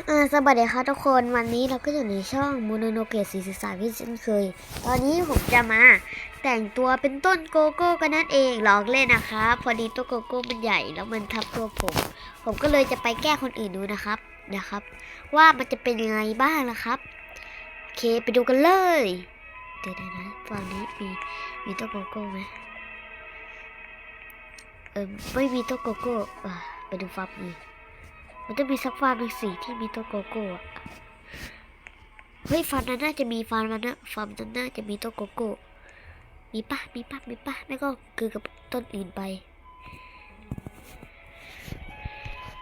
สวัสดีค่ะทุกคนวันนี้เราก็อยู่ในช่องมูโนโนเกะสีสายพี่เช่นเคย ตอนนี้ผมจะมาแต่งตัวเป็นต้นโกโก้กันนั่นเองลองเล่นนะคะ พอดีต้นโกโก้มันใหญ่ แล้วมันทับตัวผม ผมก็เลยจะไปแก้คนอื่นดูนะครับนะครับ ว่ามันจะเป็นยังไงบ้างนะครับโอเคไปดูกันเลยเดี๋ยวนะฝั่งนี้มีมีต้นโกโก้ไหมเออไม่มีต้นโกโก้ไปดูฟับนี้ มันจะมีสักฟาร์มหนึ่งสีที่มีตัวโกโก้อะเฮ้ยฟาร์มนั้นน่าจะมีฟาร์มนั้นนะฟาร์มนั้นน่าจะมีตัวโกโก้มีปะมีปะมีปะไม่ก็คือกับต้นอื่นไป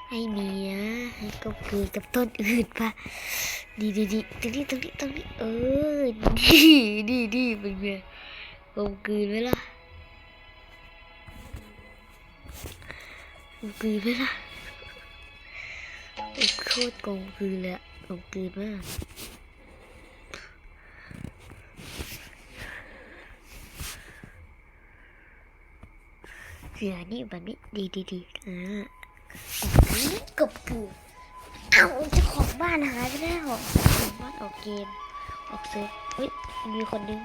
ให้มีนะให้ก็คือกับต้นอื่นปะดีดีดีตรงนี้ตรงนี้ตรงนี้เออดีดีดีเป็นไงกลมกลืนไหมล่ะกลมกลืนไหมล่ะ ตรกลมกลืนเลยอะกลมกลืนมากเสือนี่แบบนี้ดีดีดีอ่าแบบนี้กบกลืนเอาเจ้าของบ้านหายไปแล้วเจ้าของบ้านออกเกม ออกเซิร์ฟเฮ้ยมีคนนึง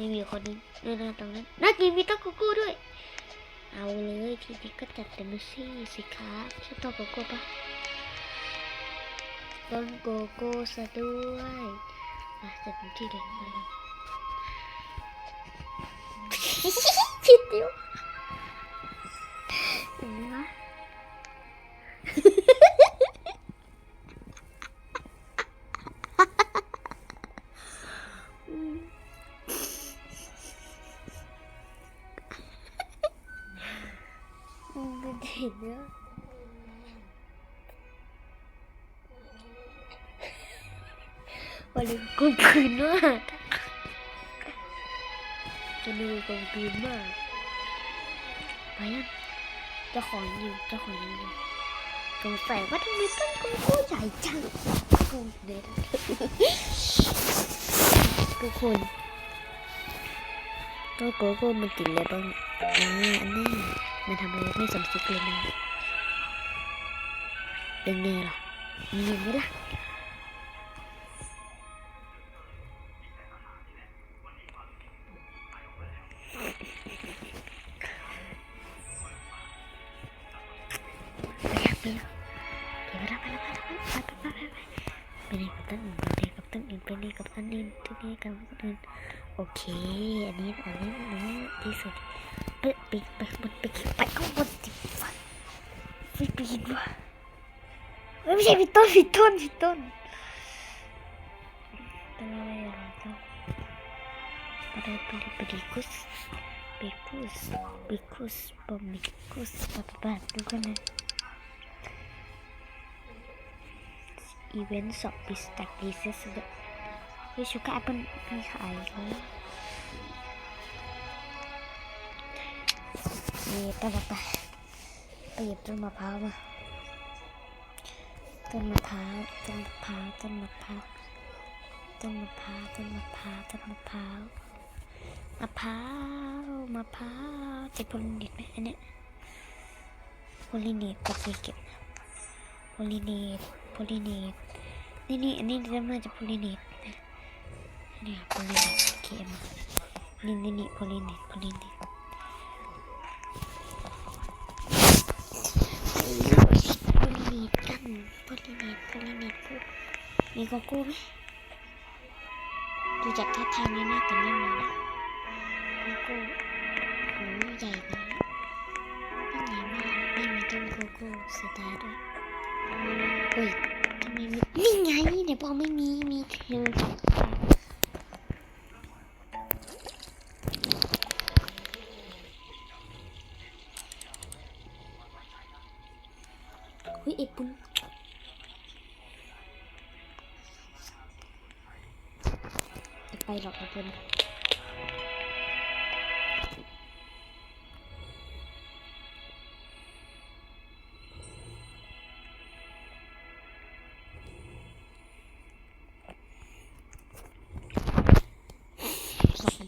ม่มีคนนึงนั่นตรงนั้นน่ากินมีต้นกุกูด้วย เอาเลยทีนี้ก็จัดเต็มที่สิครับชุดต้นโกโก้ปะต้นโกโก้ซะด้วยมาจัดที่เลยมาเลยผิดนิ้ว เห็นเนอะวันนี้กลมกลืนมากจะดูกลมกลืนมากไปยังจ้าขออยู่จ้าขออยู่สงสัยว่าทำไมต้นโกโก้ใหญ่จังกูเด็ดทุกคนต้นโกโก้มันติดอะไรบ้างอ่าอันนี้ มันทำอะไรไม่สมคิดเลยนะเป็นไงล่ะมีไหมล่ะไปแล้วไปแล้วไปแล้วไปแล้วไปแล้วไปแล้วไปไปเล่นกับต้อื่นไปเล่นกับต้อื่นไปเล่นกับต้อื่นไปเล่นกับต้นอื่นโอเค อันนี้อันนี้อันนี้ที่สุด ไปไปไปมันไปไปข้างบนสิฟันไม่ปีนว่ะเอ้ยไม่ใช่พี่ต้นพี่ต้นพี่ต้นเป็นอะไรอะไรต้นอะไรปริปริกุสปิกุสปิกุสปอมิกุสปะปะปะดูกันเลยอีเวนต์สอบบิสตักดีเซสเดเฮ้ยชูการ์แอปเปิลมีขายแล้ มีต้นมะพร้าวไปหยิบต้นมะพร้าวมาต้นมะพร้าวต้นมะพร้าวต้นมะพร้าวต้นมะพร้าวต้นมะพร้าวต้นมะพร้าวมะพร้าวมะพร้าวจะโพลิเนตไหมอันเนี้ยโพลิเนตโอเคเก็บโพลิเนตโพลิเนตนี่นี่อันนี้น่าจะโพลิเนตนะเนี่ยพลิเนตโอเคมานี่นี่นี่พลิเนตโพลิเนตโพ กันโพลิเนตพลิเนตพูมีโกโก้ไหมดูจากท่าทางนี้น่าจะไม่มีนะโกโก้โหใหญ่มากต้นใหญ่มากไม่มีต้นโกโก้เสียดายด้วยเฮ้ยทำไมมีนี่ไงเดี๋ยวบอกไม่มีมีเธอเฮ้ยไอ้ปุ้น หรอกนะเพื่อนหลอก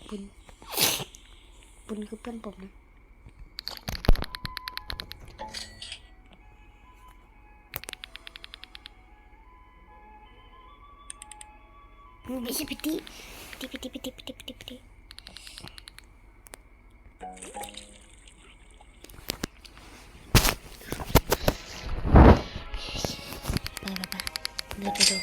ปุนปุนคือเพื่อนผมนะไม่ใช่พี่ พิธีพิธีพิธีพิธีพิธีไปไปไปเดิน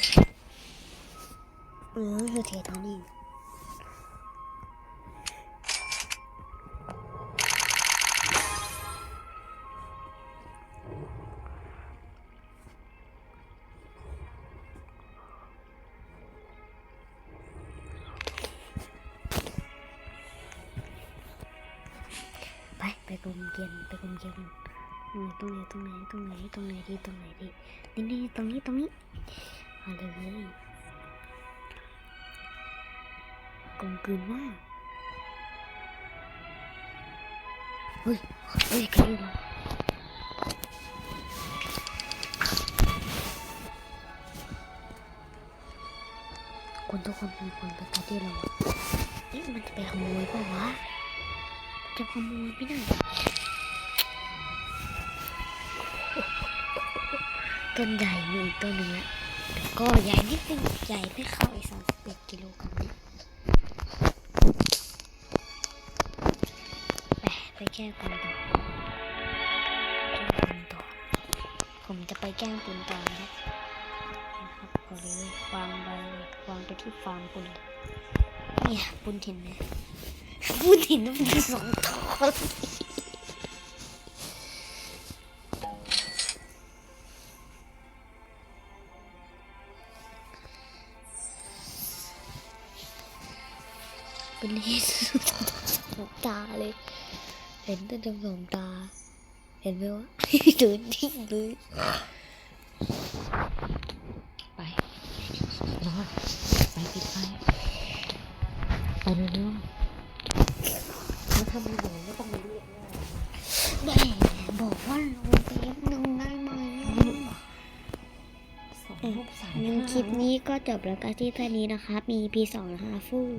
มเกียนไปกลมเกลียนตรงไหนตรงไหนตรงไหนตรงไหนดีตรงไหนดีนี่นี่ตรงนี้ตรงนี้มาเลยกลมกลืนมากเฮ้ยเฮ้ยกระดิ่งคนทุกคนมีคนไปปาร์ตี้เราเอ๊ะมันจะไปขโมยป่าวะ จะขโมยไม่ได้ ต้นใหญ่มีอีกต้นหนึ่งละแต่ก็ใหญ่นิดนึงใหญ่ไม่เข้าไอ้สามสิบเอ็ดกิโลกรัมเนี่ยไปไปแก้ปุนต่อแก้ปุนต่อ ผมจะไปแก้ปุนต่อนะครับนะครับเอาเลยวางไปวางไปที่ฟาร์มปุนเนี่ยปุนเห็นไหมพูดถึงน้ำมันสองตอ ตาเลย เห็นแต่ดำสองตา เห็นไหมวะเดินทิ้งเลยไปนอนไปปิดไฟไปเร็วๆแล้วถ้าไม่อยู่ก็ต้องมาเรียกว่าแม่บอกว่าลงไปนิดนึงได้ไหมสองรูปสามงั้นคลิปนี้ก็จบแล้วกันที่เท่านี้นะครับมี EP สองนะคะฟู่